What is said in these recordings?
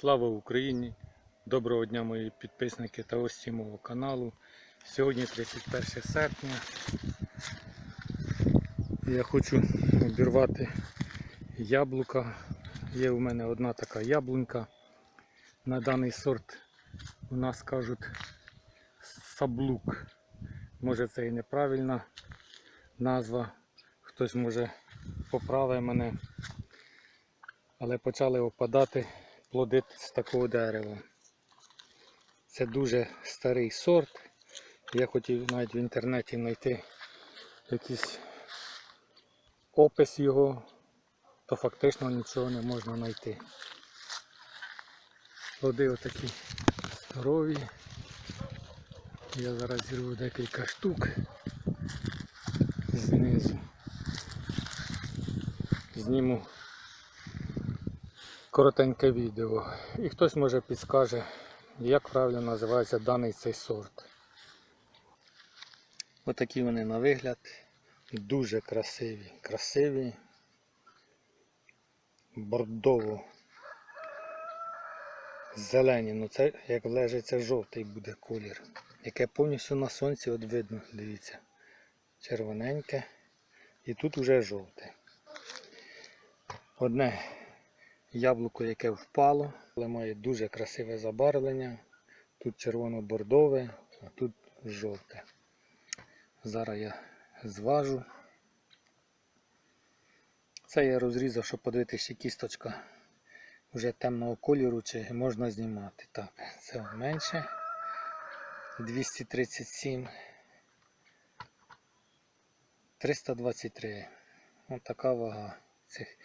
Слава Україні! Доброго дня мої підписники та гості мого каналу. Сьогодні 31 серпня. Я хочу обірвати яблука. Є у мене одна така яблунька. На даний сорт у нас кажуть саблук. Може це і неправильна назва. Хтось може поправить мене. Але почали опадати плоди з такого дерева. Це дуже старий сорт. Я хотів навіть в інтернеті знайти якийсь опис його, то фактично нічого не можна знайти. Плоди отакі здорові. Я зараз зірву декілька штук знизу. Зніму коротеньке відео. І хтось може підскаже, як правильно називається даний цей сорт. Отакі вони на вигляд. Дуже красиві. Красиві. Бордово. Зелені, ну це як лежить, це жовтий буде колір. Яке повністю на сонці от видно, дивіться. Червоненьке. І тут уже жовте. Одне яблуко, яке впало, але має дуже красиве забарвлення. Тут червоно-бордове, а тут жовте. Зараз я зважу. Це я розрізав, щоб подивитися, чи кісточка вже темного кольору, чи можна знімати. Так, це менше. 237. 323. Ось така вага цих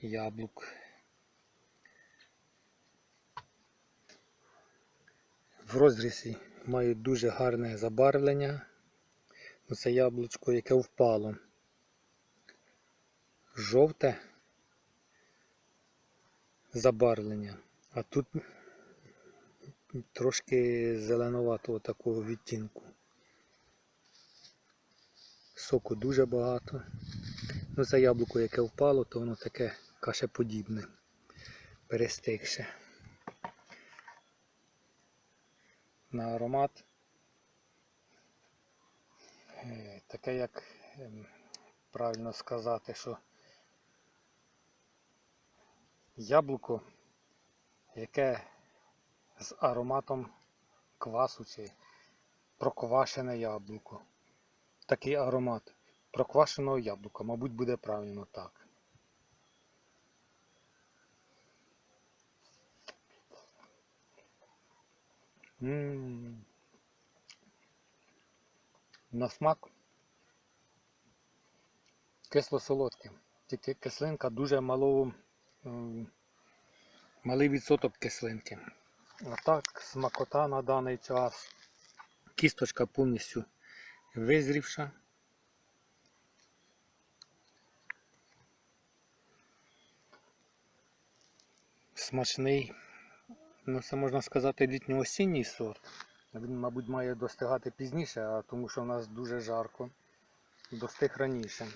яблук. В розрізі мають дуже гарне забарвлення. Оце яблучко, яке впало. Жовте забарвлення, а тут трошки зеленуватого такого відтінку. Соку дуже багато. Ну це яблуко, яке впало, то воно таке кашеподібне, перестигше. На аромат. е, Таке, як ем, правильно сказати, що яблуко, яке з ароматом квасу чи проквашене яблуко. Такий аромат проквашеного яблука, мабуть, буде правильно так. На смак кисло-солодке. Тільки кислинка дуже малого, малий відсоток кислинки. А так, смакота на даний час. Кісточка повністю визрівша. Смачний, ну це можна сказати літньо-осінній сорт. Він, мабуть, має достигати пізніше, тому що в нас дуже жарко. Достиг раніше.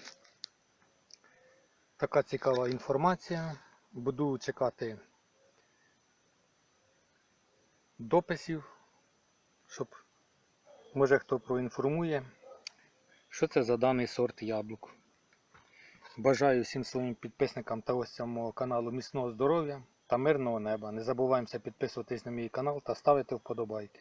Така цікава інформація. Буду чекати дописів, щоб може хто проінформує, що це за даний сорт яблук. Бажаю всім своїм підписникам та гостям мого каналу міцного здоров'я та мирного неба. Не забуваємося підписуватись на мій канал та ставити вподобайки.